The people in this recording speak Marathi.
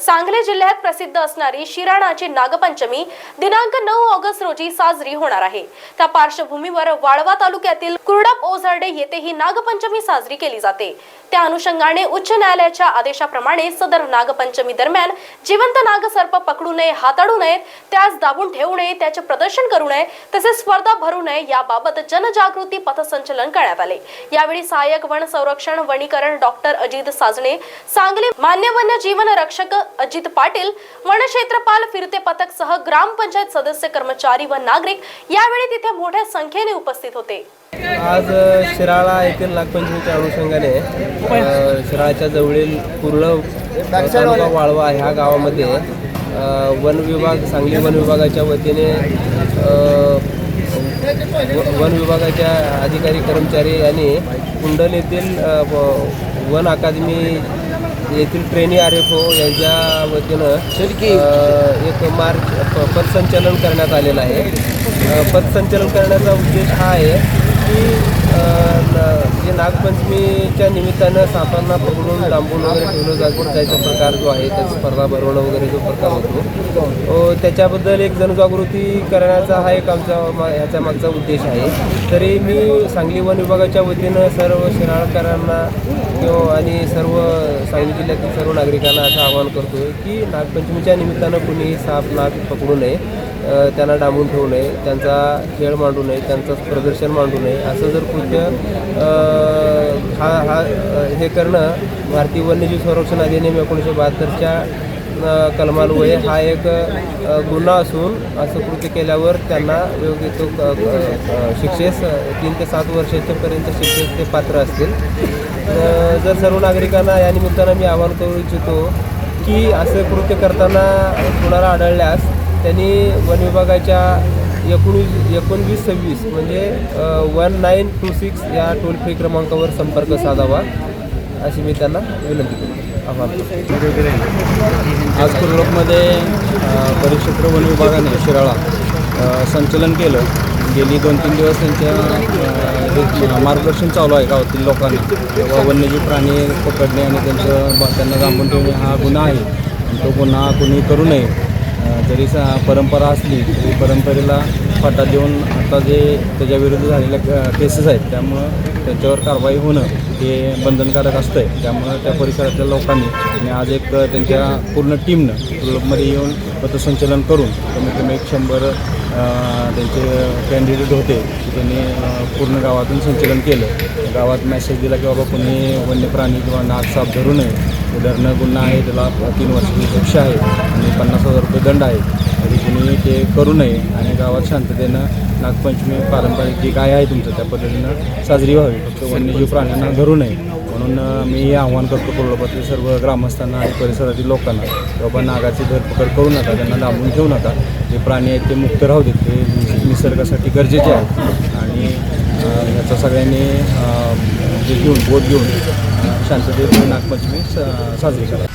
सांगली जिल्ह्यात प्रसिद्ध असणारी शिराणाची नागपंचमी दिनांक नऊ ऑगस्ट रोजी साजरी होणार आहे. त्या पार्श्वभूमीवर वाळवा तालुक्यातील कुर्डप ओझरडे येथे ही नागपंचमी साजरी केली जाते. त्या अनुषंगाने उच्च न्यायालयाच्या आदेशाप्रमाणे सदर नागपंचमी दरम्यान जिवंत नागसर्प पकडू नये हाताळू नयेत त्यास दाबून ठेवू नये त्याचे प्रदर्शन करू नये तसेच स्पर्धा भरू नये याबाबत जनजागृती पथसंचलन करण्यात आले. यावेळी सहाय्यक वन संरक्षण वनीकरण डॉक्टर अजित साजणे सांगली मान्य वन्य जीवन रक्षक अजित पाटील वनक्षेत्रपाल फिरते पथक सह ग्रामपंचायत सदस्य कर्मचारी व नागरिक यावेळी तिथे मोठ्या संख्येने उपस्थित होते. आज शिराळा येथील नागपंचमीच्या अनुषंगाने शिराळाच्या जवळील पूर्ण तालुका वाळवा ह्या गावामध्ये वन विभाग सांगली वन विभागाच्या वतीने व- वन विभागाच्या अधिकारी कर्मचारी यांनी कुंडल येथील व- वन अकादमी येथील ट्रेनी आर एफ ओ यांच्या वतीनं एक मार्च प- पथसंचलन करण्यात आलेलं आहे. पथसंचलन करण्याचा उद्देश हा आहे की म्हणजे नागपंचमीच्या निमित्तानं सापांना पकडून लांबून वगैरे ठेवलं जात जायचा प्रकार जो आहे त्या स्पर्धा भरवणं वगैरे जो प्रकार होतो त्याच्याबद्दल एक जनजागृती करण्याचा हा एक आमचा मा ह्याच्या मागचा उद्देश आहे. तरी मी सांगली वन विभागाच्या वतीनं सर्व शिराळकरांना किंवा आणि सर्व सांगली जिल्ह्यातील सर्व नागरिकांना असं आवाहन करतो की नागपंचमीच्या निमित्तानं कुणीही साप नाग पकडू नये त्यांना डांबून ठेवू नये त्यांचा खेळ मांडू नये त्यांचं प्रदर्शन मांडू नये असं जर कृत्य हा हा हे करणं भारतीय वन्यजीव संरक्षण अधिनियम एकोणीसशे बहात्तरच्या अ, कलमान्वये हा एक गुन्हा असून असं कृत्य केल्यावर त्यांना योग्य तो शिक्षेस तीन ते सात वर्षाच्यापर्यंत शिक्षेस ते पात्र असतील. जर सर्व नागरिकांना या निमित्तानं मी आवाहन करू इच्छितो की असं कृत्य करताना कुणाला आढळल्यास त्यांनी वन विभागाच्या एकोणीस एकोणवीस सव्वीस म्हणजे वन नाईन टू सिक्स या टोल फ्री क्रमांकावर संपर्क साधावा अशी मी त्यांना विनंती करतो. आभार. आज कुर्लोकमध्ये परिक्षेत्र वन विभागाने शिराळा संचलन केलं. गेली दोन तीन दिवस त्यांच्या मार्गदर्शन चालू आहे गावातील लोकांना. वन्यजीव प्राणी पकडणे आणि त्यांचं त्यांना जांभून ठेवणे हा गुन्हा आहे. तो गुन्हा कोणी करू नये. जरी सा परंपरा असली तरी परंपरेला फाटा देऊन आता जे त्याच्याविरुद्ध झालेल्या केसेस आहेत त्यामुळं त्यांच्यावर कारवाई होणं हे बंधनकारक असतं आहे त्यामुळं त्या परिसरातल्या लोकांनी आणि आज एक त्यांच्या पूर्ण टीमनं क्लबमध्ये येऊन पथसंचलन करून कमीत कमी एक शंभर त्यांचे कॅन्डिडेट होते त्यांनी पूर्ण गावातून संचलन केलं. गावात मेसेज दिला की बाबा कोणी वन्य प्राणी किंवा नाग साप धरू नये. ते गुन्हा आहे त्याला तीन वर्षाची शिक्षा आहे आणि पन्नास हजार रुपये दंड आहे. तरी कुणी ते करू नये आणि गावात शांततेनं नागपंचमी पारंपरिक जे काय आहे तुमचं त्या पद्धतीनं साजरी व्हावी. फक्त वन्यजीव प्राण्यांना धरू नये. म्हणून मी हे आव्हान करतो कोल्हापूरतील सर्व ग्रामस्थांना आणि परिसरातील लोकांना बाबा नागाची धरपकड करू नका त्यांना दाबून ठेवू नका. जे प्राणी आहेत ते मुक्त राहू देत ते निसर्गासाठी गरजेचे आहेत. आणि याचा सगळ्यांनी जे म्हणजे घेऊन बोध घेऊन शांततेत नागपंचमी साजरी करा